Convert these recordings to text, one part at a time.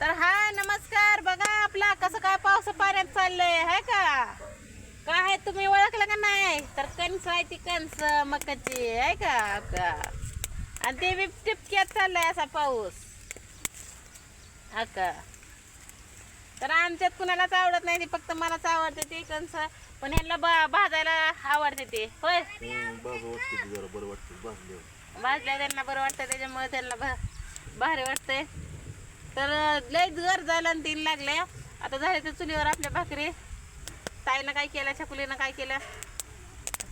तर हाय नमस्कार. बघा आपला कसं काय पावस पाण्यात चाललंय हाय का? काय तुम्ही ओळखलं का नाही? तर कणस आहे ती कणस मकाची आहे का? आणि ते बी टिपक्यात चाललंय असा पाऊस. हा का? तर आमच्यात कुणालाच आवडत नाही ते फक्त मलाच आवडते ते कणस. पण ह्यांना बा भाजायला आवडते ते. होय? भाजल्या त्यांना बरं वाटतं त्याच्यामुळे त्यांना भारी वाटतंय. तर लय घर झालं आणि तीन लागल्या आता झाले तर चुलीवर आपल्या भाकरी. ताईनं काय केलं छकुलीनं काय केलं?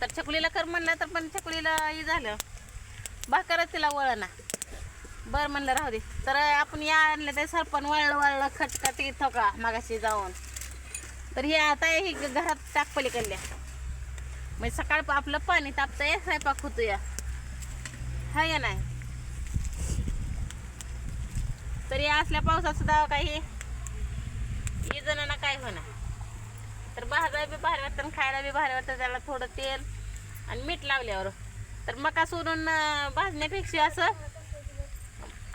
तर छकुलीला कर म्हणलं तर पण छकुलीला हे झालं. भाकरच तिला वळना बरं म्हणलं राहू दे. तर आपण या आणलं ते सरपण वळलं वळलं खटखट इथं का मागाशी जाऊन. तर हे आता ही घरात टाक पलीकडल्या म्हणजे सकाळ आपलं पाणी तापतंय स्वयंपाक होतो या हाय या नाही? तरी असल्या पावसात सुद्धा काही जणांना काय होणार? तर भाजायला बी भारी वाटतं खायला बी भारी वाटतं त्याला थोडं तेल आणि मीठ लावल्यावर. तर मका सोडून भाजण्यापेक्षा असं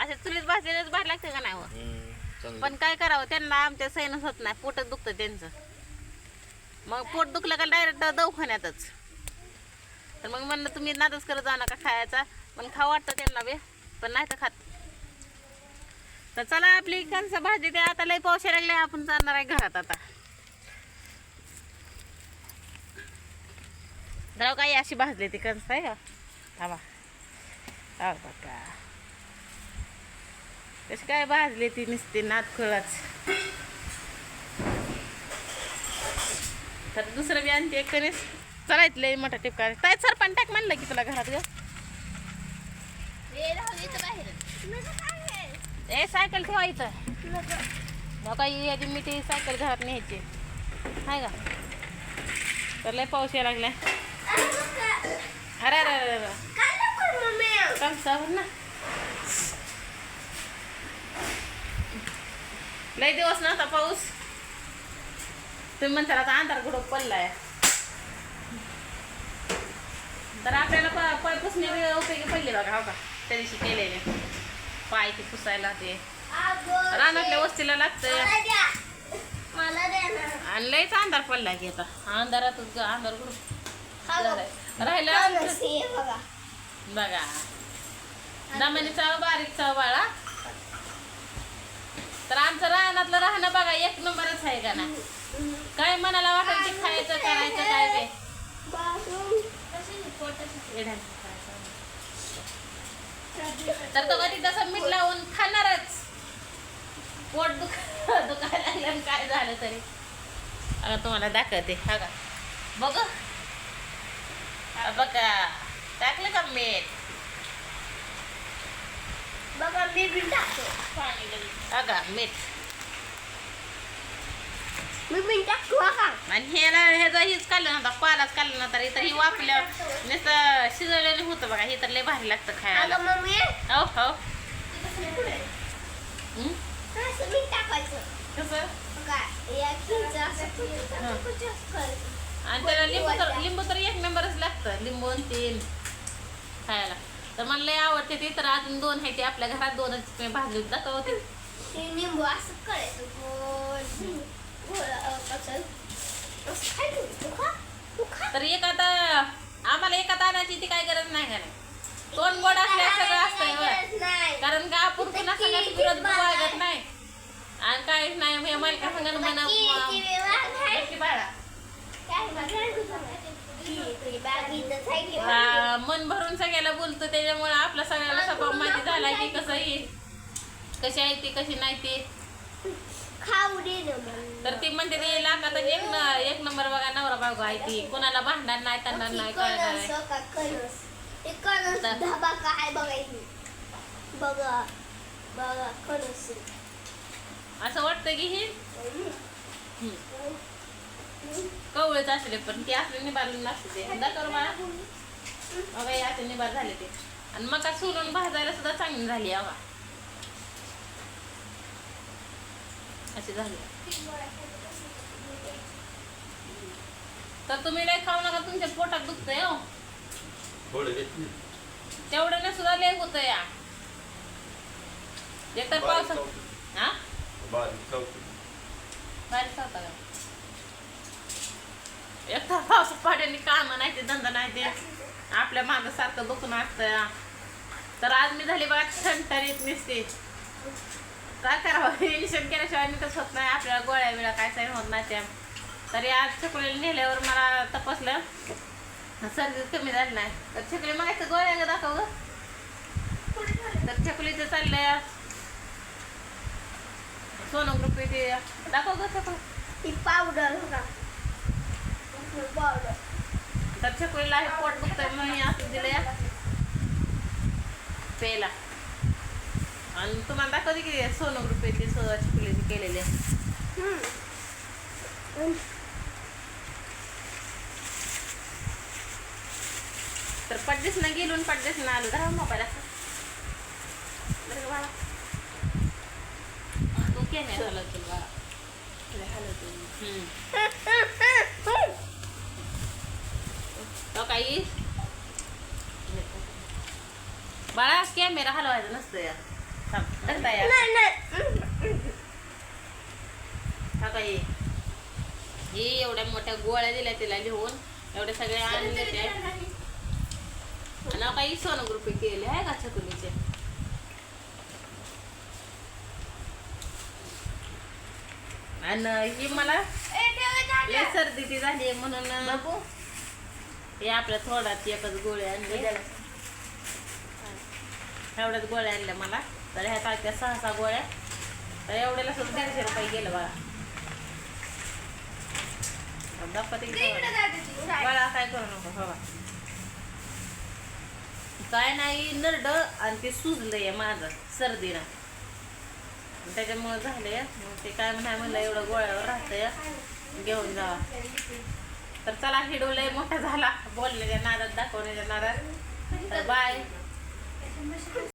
असे चुलीत भाजलेलंच भारी लागतं का नाही हो? पण काय करावं त्यांना आमच्या सैनच होत नाही पोटच दुखतं त्यांचं. मग पोट दुखलं का डायरेक्ट दवाखान्यातच. तर मग म्हणलं तुम्ही नादच करत जाऊ नका खायचा. पण खाऊ वाटतं त्यांना बी पण नाही तर खात. तर चला आपली कणसं भाजी ते आता लई पावसा लागले आपण जाणार आहे घरात आता. जाऊ काही अशी भाजली ती कणस आहे का? थांबा. बघा. कशी काय भाजली ती नुसती नात तर दुसरं बी आणते एक कणीस. चला इथले मोठा टिपका. काय सर पण टाक म्हणलं की तुला घरात ग. ए सायकल ठेवायचं इथं. काही याची मिठी सायकल घरात न्यायची. हाय का? तर लय पाऊस यायला लागलाय. अरे अरे अरे अरे. कणसावर ना. लय दिवस नव्हता पाऊस. तुम्ही म्हणताल आता अंधार कुठं पडलाय. तर आपल्याला प- पाय पुसणे उपयोगी पडले बघा हो का? त्या दिवशी केलेले. पाय ते पुसायला ते. रानातल्या वस्तीला लागतंय. ना. आणि लयच अंधार पडला की आता. अंधारातच अंधार कुठं? राहिलं बघा. दमानी चाव बारीक चाव बाळा तर आमचं रानातलं राहणं बघा एक नंबरच आहे का ना काय मनाला वाटेल ते खायचं करायचं काय ते. तर तो कधी तसं मीठ लावून खाणारच. पोट दुख दुखायला लागलं काय झालं तरी. आता तुम्हाला दाखवते हा का? बघ. बघा. टाकलं का मीठ? बघा मी बी टाकतो. का मीठ? मी का आणि ह्याला ह्याचा हीच काढलं नव्हता पालाच काढलं नव्हता इथं ही वापल्या नुसतं शिजवलेलं होतं बघा हे तर लय भारी लागतं खायला. अगं मम्मी. हो हो. हं? असं टाकायचं. कसं? बघा या खिळचं असं. कुठं करायचं आणि त्याला लिंबू तर लिंबू तर एक नंबरच लागतं लिंबू आणि तेल खायला. तर मला लय आवडते ते तर अजून दोन आहे ते आपल्या घरात दोनच मी भाजली दाखवते. ते निंबू असं करायचं गोल तर एक आता आम्हाला एका तानाची ती काय गरज नाही का नाही दोन गोड असल्या सगळं नाही कारण का आपण पुन्हा सगळ्यात विरोध बाळगत नाही. आणि काहीच नाही हे मालका सांगा म्हणा बाळा? मन भरून सगळ्याला बोलतो त्याच्यामुळे आपला सगळ्याला स्वभाव माहिती झाला की कसं आहे. कशी आहे ती कशी नाही ती. तर ती म्हणते ते लाखात एक न- एक नंबर बघा नवरा बायको आहे ती. कोणाला भांडण नाही त्यांना नाही काय नाही. धाबा काय बघायची? बघा बघा कणस असं वाटतं की ही कवळच असले पण ती असले निभारले नसते. ते दाखव मला बघा असे निभार झाले ते. आणि मका सोलून भाजायला सुद्धा चांगली झाली आहे तर तुम्ही लय खाऊ नका तुमच्या पोटात दुखतंय हो. तेवढ्याने सुद्धा लेख होत या. एकतर पावसात हा? बारीक होता का? एकतर पावसात पाड्याने काम नाही ते धंदा नाही ते. आपल्या माझं सारखं दुखणं असतं तर आज मी झाली बघा थंटरीत निसते. काय करावं इलिशन केल्याशिवाय नीटच होत नाही. आपल्याला गोळ्या बिळ्या काय काही होत नाही त्या. तरी आज छकुलीला नेल्यावर मला तपासलं. सर्दी कमी झाली नाही. तर छकुली मग गोळ्या ग दाखव तर छकुलीचं चाललंय. सोनोग्राफी ते दाखव ग छकुली. ती पावडर पावडर. तर छकुलीला हे पोट दुखतंय म्हणून असं दिलंय. पेला आणि तुम्हाला दाखवते की सोनोग्राफी ते छकुलीची केलेली. आहे. तर पड्डीस ना गेलून पड्डीस ना आलो. धरा मोबाईल असं बरं बाळा? तू कॅमेरा हलवतो बाळा. तो काही बाळा कॅमेरा हलवायचा नसतं या हा काही हे एवढ्या मोठ्या गोळ्या दिल्या तिला लिहून एवढे सगळे आणले ते आणि काही सोनोग्राफी केली आहे का छकुलीचे आणि ही मला लय सर्दी ती झाली म्हणून हे आपल्या थोडात एकच गोळ्या आणले एवढ्याच गोळ्या आणल्या मला तर ह्या टाक्या सहा सहा गोळ्या. तर एवढ्याला सुद्धा दीडशे रुपये गेलं इथं बाळा. काय करू नको बाबा काय नाही नरड आणि ते सुजलंय माझं सर्दीनं. त्याच्यामुळं झालंय. मग ते काय म्हणाय म्हणलं एवढं गोळ्यावर राहतंय. घेऊन जावा. तर चला हिडो लय मोठा झाला. बोलण्याच्या नादात दाखवण्याच्या नादात तर बाय.